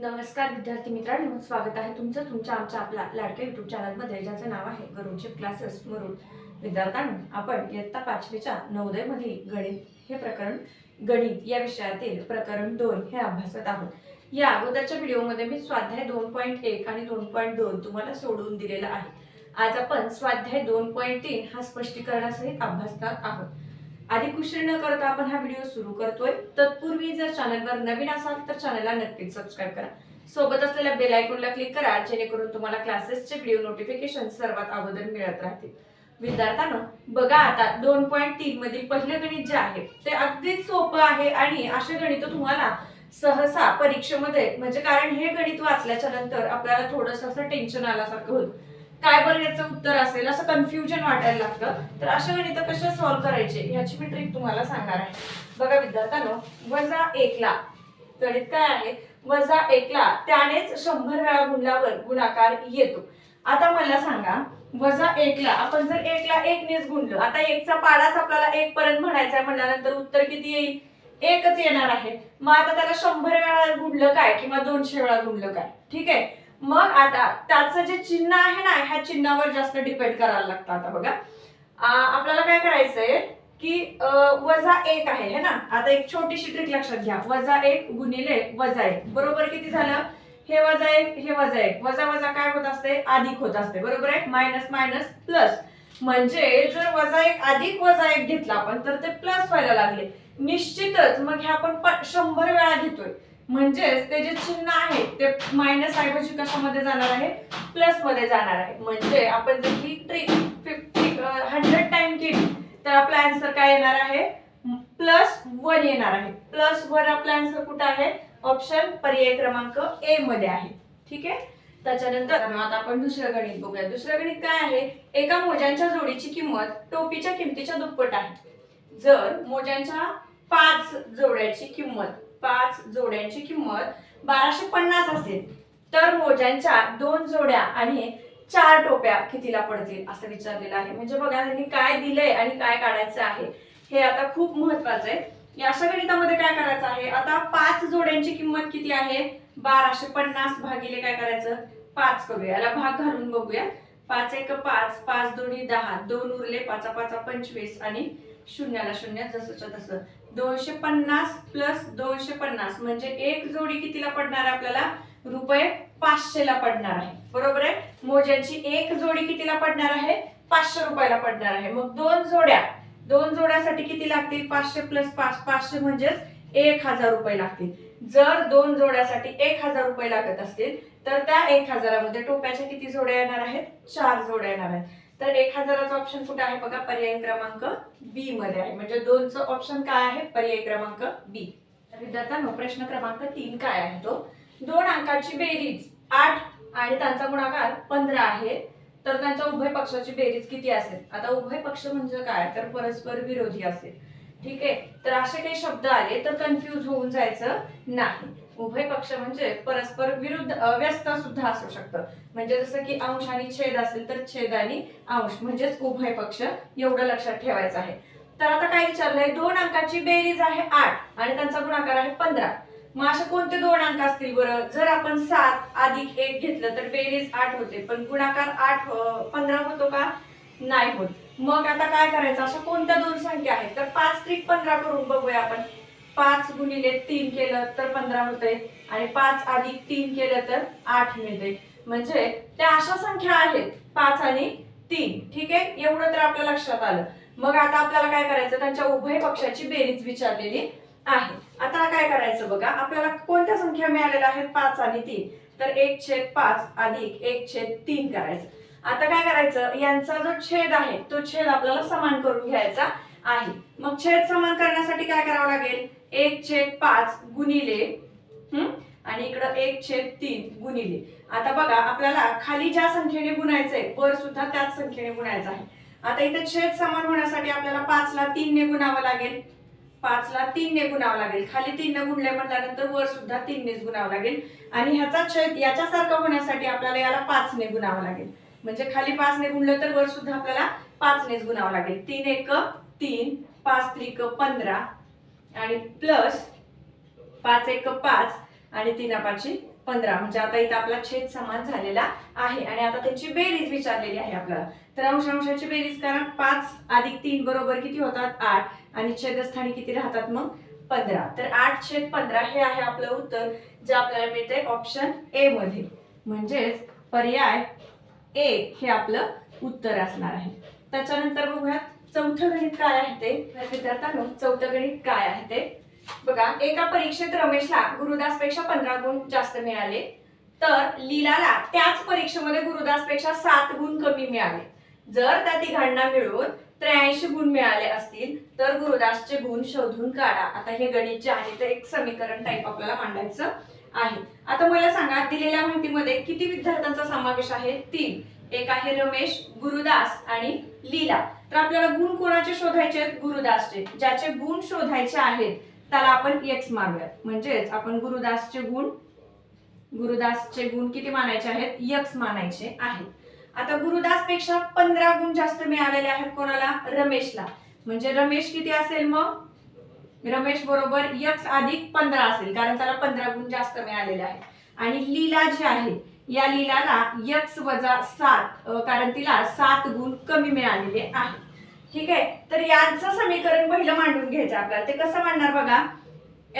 नमस्कार विद्यार्थी मित्रांनो स्वागत आहे तुमचं. तुमच्या आमच्या आपल्या लाडक्या युट्यूब चॅनलमध्ये ज्याचं नाव आहे गरुडचे क्लासेस मरुड विद्यार्थ्यांनो आपण इयत्ता पाचवीच्या नवोदयमधील गणित हे प्रकरण गणित या विषयातील प्रकरण दोन हे अभ्यासत आहोत. या अगोदरच्या व्हिडिओमध्ये मी स्वाध्याय दोन पॉईंट एक आणि दोन पॉईंट दोन तुम्हाला सोडून दिलेला आहे. आज आपण स्वाध्याय दोन पॉईंट तीन हा स्पष्टीकरणासहित अभ्यासणार आहोत. अधिक उशीर न करता आपण हा व्हिडिओ सुरू करतोय. तत्पूर्वी जर चॅनलवर नवीन असाल तर चॅनलला नक्कीच सबस्क्राईब करा. सोबत असलेल्या बेल आयकॉनला क्लिक करा जेणेकरून तुम्हाला क्लासेसचे व्हिडिओ नोटिफिकेशन सर्वात अगोदर मिळत राहतील. विद्यार्थ्यांनो बघा आता दोन पॉईंट तीन मधील पहिलं गणित जे आहे ते अगदीच सोपं आहे आणि असे गणित तुम्हाला सहसा परीक्षेमध्ये म्हणजे कारण हे गणित वाचल्याच्या नंतर आपल्याला थोडस असं टेन्शन आल्यासारखं होतं काय बरं याचं उत्तर असेल? असं कन्फ्युजन वाटायला लागतं. तर अशा गणित कशा सॉल्व्ह करायचे? ह्याची मी ट्रिक तुम्हाला सांगणार आहे. बघा विद्यार्थ्यांनो वजा एकला गणित काय आहे? वजा एकला त्यानेच शंभर वेळा गुणल्यावर गुणाकार येतो. आता मला सांगा वजा एकला आपण जर एकला एकनेच गुणलो आता एकचा पाडाच आपल्याला एक पर्यंत म्हणायचा आहे म्हणल्यानंतर उत्तर किती येईल? एकच येणार आहे. मग आता त्याला शंभर वेळा गुणलं काय? किंवा दोनशे वेळा गुणलं काय? ठीक आहे? मग आता त्याचं जे चिन्ह आहे ना ह्या चिन्हावर जास्त डिपेंड करायला लागतं आता बघा. आपल्याला काय करायचंय की वजा एक आहे है ना? आता एक छोटीशी ट्रिक लक्षात घ्या. वजा एक गुणिले वजा एक. बरोबर किती झालं? हे वजा एक हे वजा एक. वजा वजा काय होत असते अधिक होत असते बरोबर आहे? Minus minus plus. म्हणजे जर वजा एक अधिक वजा एक घेतला आपण तर ते प्लस व्हायला लागले. निश्चितच. मग हे आपण शंभर वेळा घेतोय. म्हणजेच ते जे चिन्ह आहे ते मायनस ऐवजी कशामध्ये जाणार आहे? प्लसमध्ये जाणार आहे. म्हणजे आपण जर ही ट्रिक फिफ्टी हंड्रेड टाइम केली तर आपला आन्सर काय येणार आहे? प्लस वन येणार आहे. प्लस वन आपला आन्सर कुठं आहे? ऑप्शन पर्याय क्रमांक ए मध्ये आहे. ठीक आहे? त्याच्यानंतर आता आपण दुसरं गणित बघूया. दुसरं गणित काय आहे? एका मोज्यांच्या जोडीची किंमत टोपीच्या किमतीच्या दुप्पट आहे. जर मोज्यांच्या पाच जोड्याची किंमत पाच जोड्यांची किंमत बाराशे पन्नास असेल. तर मोज्यांच्या दोन जोड्या आणि चार टोप्या कितीला पडतील असं विचारलेलं आहे. म्हणजे बघा त्यांनी काय दिलंय आणि काय काढायचं आहे हे आता खूप महत्वाचं आहे. या अशा गणितामध्ये काय करायचं आहे? आता पाच जोड्यांची किंमत किती आहे? बाराशे पन्नास भागिले काय करायचं? पाच करूया. याला भाग घालून बघूया. पाच एक पाच पाच दोन्ही दहा. दोन उरले पाचा पाचा पंचवीस आणि शून्याला शून्य जसंच्या तसं. दोनशे पन्नास प्लस दोनशे पन्नास म्हणजे एक जोडी कितीला पडणार आहे आपल्याला? रुपये पाचशेला पडणार आहे. बरोबर आहे? मोज्यांची एक जोडी कितीला पडणार आहे? पाचशे रुपयाला पडणार आहे. मग दोन जोड्या दोन जोड्यासाठी किती लागतील? पाचशे प्लस पाच पाचशे म्हणजेच एक हजार रुपये लागतील. जर दोन जोड्यासाठी एक हजार रुपये लागत असतील तर त्या एक हजारामध्ये टोप्याच्या किती जोड्या येणार आहेत? चार जोड्या येणार आहेत. तर एक हजाराचा ऑप्शन कुठे आहे बघा? पर्याय क्रमांक बी मध्ये आहे. म्हणजे दोनचं ऑप्शन काय आहे? पर्याय क्रमांक बी विद्यार्थ्यांनो प्रश्न क्रमांक तीन काय आहे तो? दोन अंकाची बेरीज आठ आणि त्यांचा गुणाकार पंधरा आहे. तर त्यांच्या उभय पक्षाची बेरीज किती असेल? आता उभय पक्ष म्हणजे काय? तर परस्पर विरोधी असेल. ठीक आहे? तर असे काही शब्द आले तर कन्फ्यूज होऊन जायचं नाही. उभय पक्ष म्हणजे परस्पर विरुद्ध व्यस्त सुद्धा असू शकतं. म्हणजे जसं की अंश आणि छेद असेल तर छेद आणि अंश म्हणजेच उभय पक्ष एवढं लक्षात ठेवायचं आहे. तर आता काय विचारलंय? दोन अंकाची बेरीज आहे आठ आणि त्यांचा गुणाकार आहे पंधरा. मग असे कोणते दोन अंक असतील बरं? जर आपण सात अधिक एक घेतलं तर बेरीज आठ होते पण गुणाकार आठ पंधरा होतो का? नाही होत. मग आता काय करायचं? अशा कोणत्या दोन संख्या आहेत? तर पाच त्रिक पंधरा करून बघूया आपण. पाच गुणिले तीन केलं तर पंधरा होतंय. आणि पाच अधिक तीन केलं तर आठ मिळते म्हणजे त्या अशा संख्या आहेत. पाच आणि तीन. ठीक आहे? एवढं तर आपल्या लक्षात आलं. मग आता आपल्याला काय करायचं? त्यांच्या उभय पक्षाची बेरीज विचारलेली आहे. आता काय करायचं बघा? आपल्याला कोणत्या संख्या मिळालेल्या आहेत? पाच आणि तीन. तर एक छेद पाच अधिक एक छेद तीन करायचं. आता काय करायचं? यांचा जो छेद आहे तो छेद आपल्याला समान करून घ्यायचा आहे. मग छेद समान करण्यासाठी काय करावं लागेल? एक छेद पाच गुणिले हम्म आणि इकडं एक छेद तीन गुणिले. आता बघा आपल्याला खाली ज्या संख्येने गुणायचंय वर सुद्धा त्याच संख्येने गुणायचं आहे. आता इथे छेद समान होण्यासाठी आपल्याला पाचला तीनने गुणावं लागेल. पाचला तीनने गुणावं लागेल. खाली तीनने गुणले म्हटल्यानंतर वर सुद्धा तीननेच गुणावं लागेल. आणि ह्याचा छेद याच्यासारखा होण्यासाठी आपल्याला याला पाच ने गुणावं लागेल. म्हणजे खाली पाचने गुणलं तर वर सुद्धा आपल्याला पाचनेच गुणावं लागेल. तीन एक तीन पाच त्रिक पंधरा आणि प्लस पाच एक पाच आणि तीन पाचशे पंधरा. म्हणजे आता इथं आपला छेद समान झालेला आहे. आणि आता त्यांची बेरीज विचारलेली आहे आपल्याला. तर अंश अंशाची बेरीज कारण पाच अधिक तीन बरोबर किती होतात? आठ. आणि छेदस्थानी किती राहतात मग? पंधरा. तर आठ छेद पंधरा हे आहे आपलं उत्तर जे आपल्याला मिळते ऑप्शन ए मध्ये. म्हणजेच पर्याय ए हे आपलं उत्तर असणार आहे. त्याच्यानंतर बघूयात. चौथं गणित काय आहे ते? विद्यार्थ्यांनो चौथं गणित काय आहे ते? बघा एका परीक्षेत रमेशला गुरुदासपेक्षा पंधरा गुण जास्त मिळाले. तर लीलाला त्याच परीक्षेमध्ये गुरुदासपेक्षा सात गुण कमी मिळाले. जर त्या तिघांना मिळून त्र्याऐंशी गुण मिळाले असतील तर गुरुदासचे गुण शोधून काढा. आता हे गणित जे आहे ते एक समीकरण टाईप आपल्याला मांडायचं आहे. आता मला सांगा दिलेल्या माहितीमध्ये किती विद्यार्थ्यांचा समावेश आहे? तीन. एक आहे रमेश गुरुदास आणि लीला. तर आपल्याला गुण कोणाचे शोधायचे आहेत? गुरुदासचे. ज्याचे गुण शोधायचे आहेत त्याला आपण एक्स मानूयात. म्हणजेच आपण गुरुदासचे गुण गुरुदासचे गुण किती मानायचे आहेत? यक्स मानायचे आहेत. आता गुरुदासपेक्षा पंधरा गुण जास्त मिळालेले आहेत कोणाला? रमेशला. म्हणजे रमेश किती असेल मग? रमेश बरोबर यक्स अधिक पंधरा असेल कारण त्याला पंधरा गुण जास्त मिळालेले आहेत. आणि लीला जी आहे या लीलाला यक्स वजा सात कारण तिला सात गुण कमी मिळालेले आहे ठीक आहे? तर यांचं समीकरण पहिलं मांडून घ्यायचं आपल्याला. ते कसं मांडणार बघा?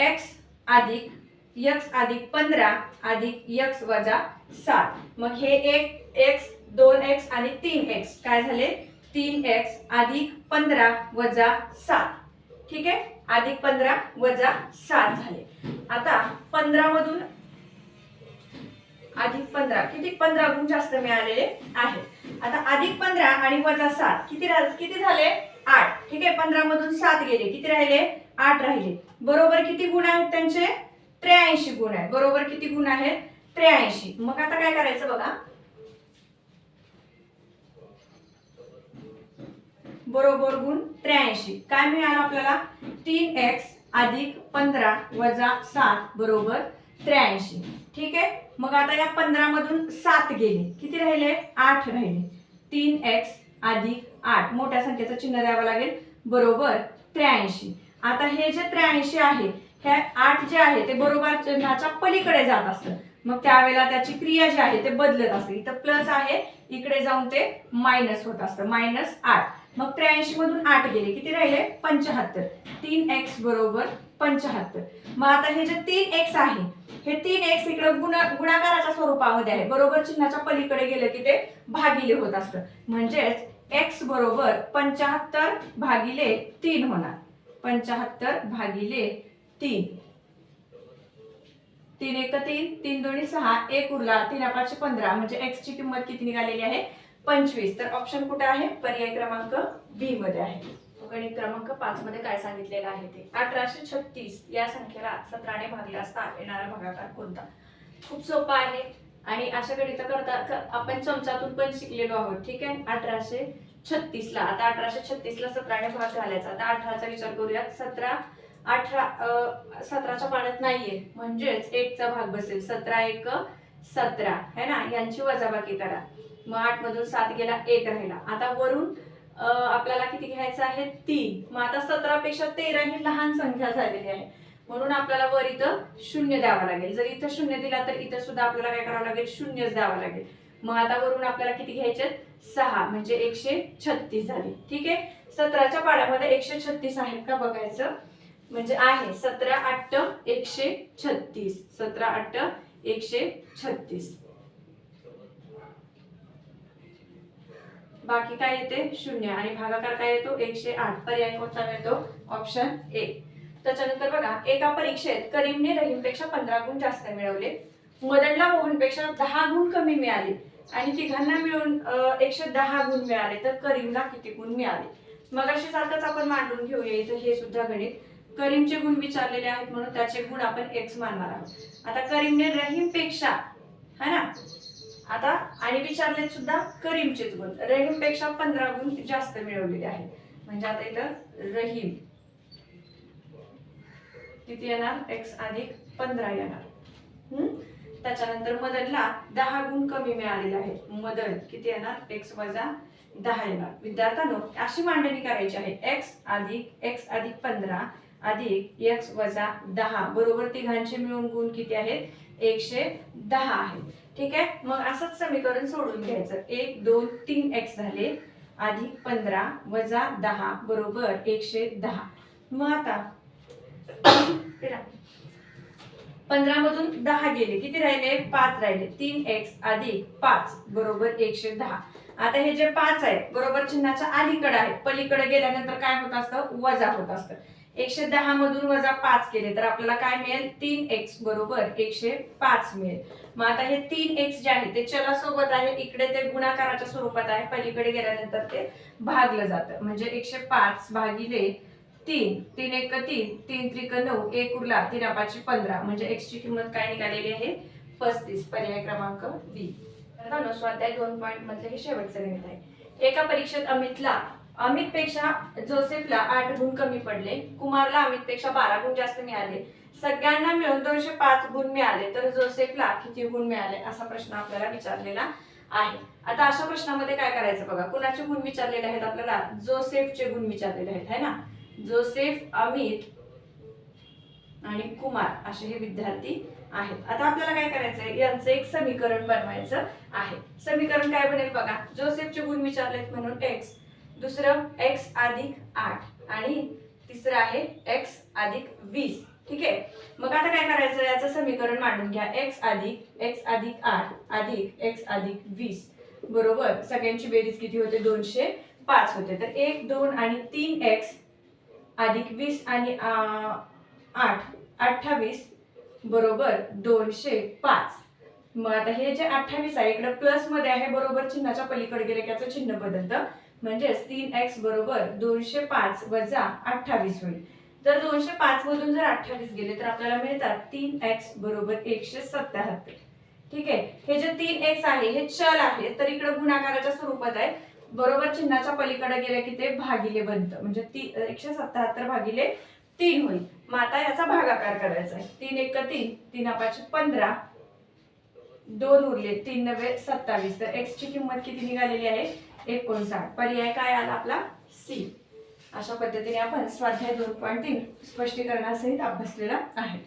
एक्स अधिक यक्स अधिक पंधरा अधिक यक्स वजा सात. मग हे एक एक्स दोन एक्स आणि तीन एक्स काय झाले? तीन एक्स अधिक पंधरा वजा सात. ठीक आहे? अधिक पंधरा वजा सात झाले. आता पंधरा मधून अधिक पंधरा. किती? पंधरा गुण जास्त मिळालेले आहेत. आता अधिक पंधरा आणि वजा सात. किती किती झाले? आठ. ठीक आहे पंधरा मधून सात गेले. किती राहिले? आठ राहिले. बरोबर किती गुण आहेत त्यांचे? त्र्याऐंशी गुण आहेत. बरोबर किती गुण आहेत? त्र्याऐंशी. मग आता काय करायचं बघा? बरोबर गुण त्र्याऐंशी. काय मिळालं आपल्याला? तीन एक्स अधिक पंधरा वजा सात बरोबर त्र्याऐंशी. ठीक आहे? मग आता या पंधरा मधून सात गेले. किती राहिले? आठ राहिले. तीन एक्स अधिक आठ. मोठ्या संख्येचं चिन्ह द्यावं लागेल. बरोबर त्र्याऐंशी. आता हे जे त्र्याऐंशी आहे हे आठ जे आहे ते बरोबर चिन्हाच्या पलीकडे जात असतं. मग त्यावेळेला त्याची क्रिया जी आहे ते बदलत असते. इथं प्लस आहे इकडे जाऊन ते मायनस होत असतं. मायनस आठ. मग त्र्याऐंशी मधून आठ गेले. किती राहिले? पंच्याहत्तर तीन एक्स बरोबर पंचाहत्तर. मग आता हे जे तीन एक्स आहे हे तीन एक्स इकडे गुणा गुणाकाराच्या स्वरूपामध्ये आहे. बरोबर चिन्हाच्या पलीकडे गेलं की ते भागिले होत असतं. म्हणजेच एक्स बरोबर पंचाहत्तर भागिले तीन होणार. पंचाहत्तर भागिले तीन. तीन एक तीन तीन दोन्ही सहा एक उरला तीन पाचशे पंधरा. म्हणजे एक्स ची किंमत किती निघालेली आहे? पंचवीस. तर ऑप्शन कुठे आहे? पर्याय क्रमांक बी मध्ये आहे. गणित क्रमांक पाच मध्ये काय सांगितलेलं आहे ते? अठराशे छत्तीस या संख्येला सतराने भागले असता येणारा भागाकार कोणता? खूप सोपा आहे. आणि अशा गणित करता आपण चमचातून पण शिकलेलो आहोत ठीक आहे? अठराशे छत्तीस ला आता अठराशे छत्तीस ला सतराने भाग घालायचा. आता अठराचा विचार करूयात. सतरा अठरा सतराच्या पाण्यात नाहीये. म्हणजेच एकचा भाग बसेल. सतरा एक सतरा. है ना? यांची वजाबाकी करा. मग आठ मधून सात गेला एक राहिला. आता वरून आपल्याला किती घ्यायचं आहे? तीन. मग आता सतरा पेक्षा तेरा ही लहान संख्या झालेली आहे. म्हणून आपल्याला वर इथं शून्य द्यावं लागेल. जर इथं शून्य दिला तर इथं सुद्धा आपल्याला काय करावं लागेल? शून्यच द्यावं लागेल. मग आता वरून आपल्याला किती घ्यायचे? सहा. म्हणजे एकशे छत्तीस झाले. ठीक आहे? सतराच्या पाड्यामध्ये एकशे छत्तीस आहेत का बघायचं? म्हणजे आहे. सतरा अट्ट एकशे छत्तीस. सतरा अट्ट एकशे छत्तीस. बाकी काय येते? शून्य. आणि भागाकार काय येतो? एकशे आठ. पर्याय कोणता मिळतो? ऑप्शन ए त्याच्यानंतर बघा एका परीक्षेत करीमने रहीमपेक्षा पंधरा गुण जास्त मिळवले. मदनला मोहनपेक्षा दहा गुण कमी मिळाले. आणि तिघांना मिळून एकशे दहा गुण मिळाले. तर करीमला किती गुण मिळाले? मग अशी सारखंच आपण मांडून घेऊया. इथं हे सुद्धा गणित. करीमचे गुण विचारलेले आहेत म्हणून त्याचे गुण आपण एक्स मानणार आहोत. आता करीमने रहीमपेक्षा है ना? आता आणि विचारले सुद्धा करीमचेच गुण रहीमपेक्षा पंधरा गुण जास्त मिळवलेले आहेत. म्हणजे आता इथं रहीम. किती येणार? एक्स अधिक पंधरा येणार. त्याच्यानंतर मदनला दहा गुण कमी मिळालेले आहेत. मदन किती येणार? एक्स वजा दहा येणार. विद्यार्थ्यांनो अशी मांडणी करायची आहे. एक्स अधिक एक्स अधिक पंधरा अधिक एक्स वजा दहा. बरोबर तिघांचे मिळून गुण किती आहेत? एकशे दहा आहे. ठीक आहे? मग असंच समीकरण सोडून घ्यायचं. एक दोन तीन एक्स झाले अधिक पंधरा वजा दहा बरोबर एकशे दहा. मग आता पंधरा मधून दहा गेले. किती राहिले? पाच राहिले. तीन एक्स अधिक पाच बरोबर एकशे दहा. आता हे जे पाच आहे बरोबर चिन्हाच्या अलीकडे आहे. पलीकडे गेल्यानंतर काय होत असतं? वजा होत असतं. एकशे दहा मधून वजा पाच केले तर आपल्याला काय मिळेल? तीन एक्स बरोबर एकशे पाच मिळेल. मग आता हे तीन एक्स जे आहे ते चलासोबत आहे इकडे ते गुणाकाराच्या स्वरूपात आहे पलीकडे गेल्यानंतर ते भागलं जातं. म्हणजे एकशे पाच भागिले तीन तीन एक तीन तीन त्रिक नऊ एक उरला तीन पाचशे पंधरा. म्हणजे एक्सची किंमत काय निघालेली आहे? पस्तीस पर्याय क्रमांक बी. स्वाध्याय दोन पॉईंट मधले हे शेवटचं गणित आहे. एका परीक्षेत अमितला अमितपेक्षा जोसेफला आठ गुण कमी पडले. कुमारला अमितपेक्षा बारा गुण जास्त मिळाले. सगळ्यांना मिळून दोनशे पाच गुण मिळाले तर जोसेफला किती गुण मिळाले असा प्रश्न आपल्याला विचारलेला आहे. आता अशा प्रश्नामध्ये काय करायचं बघा? कुणाचे गुण विचारलेले आहेत आपल्याला? जोसेफचे गुण विचारलेले आहेत है ना? जोसेफ अमित आणि कुमार असे हे विद्यार्थी आहेत. आता आपल्याला काय करायचंय? यांचं एक समीकरण बनवायचं आहे. समीकरण काय बनेल बघा? जोसेफचे गुण विचारलेत म्हणून एक्स दुसरं एक्स अधिक आठ. आणि तिसरं आहे एक्स अधिक वीस. ठीक आहे? मग आता काय करायचं? याचं समीकरण मांडून घ्या. एक्स अधिक एक्स अधिक आठ अधिक एक्स अधिक वीस. बरोबर? सगळ्यांची बेरीज किती होते? दोनशे पाच होते. तर एक दोन आणि तीन एक्स अधिक वीस आणि आठ. अठ्ठावीस. बरोबर? दोनशे पाच. मग आता हे जे अठ्ठावीस आहे इकडे प्लसमध्ये आहे बरोबर? चिन्हाच्या पलीकडे गेले की याचं चिन्ह बदलतं. म्हणजेच तीन एक्स बरोबर दोनशे पाच वजा अठ्ठावीस होईल. जर दोनशे पाच मधून जर अठ्ठावीस गेले तर आपल्याला मिळतात तीन एक्स बरोबर एकशे सत्याहत्तर. ठीक आहे? हे जे तीन एक्स आहे हे चल आहे तर इकडे गुणाकाराच्या स्वरूपात आहे. बरोबर चिन्हाच्या पलीकडे गेलं की ते भागिले बनतं. म्हणजे ती एकशे सत्याहत्तर भागिले तीन होईल. मग आता याचा भागाकार करायचा आहे. तीन एक तीन तीन पाचशे पंधरा. दोन उरले तीन नव्हे सत्तावीस. तर एक्सची किंमत किती निघालेली आहे? एकोणसाठ. पर्याय काय आला आपला? सी अशा पद्धतीने आपण स्वाध्याय दोन पॉईंट तीन स्पष्टीकरणासहित अभ्यासलेला आहे.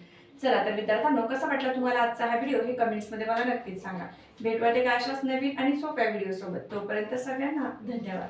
चला तर विद्यार्थ्यांनो कसा वाटला तुम्हाला आजचा हा व्हिडिओ हे कमेंट्समध्ये मला नक्कीच सांगा. भेटवाटे का अशाच नवीन आणि सोप्या व्हिडिओ सोबत. तोपर्यंत सगळ्यांना धन्यवाद.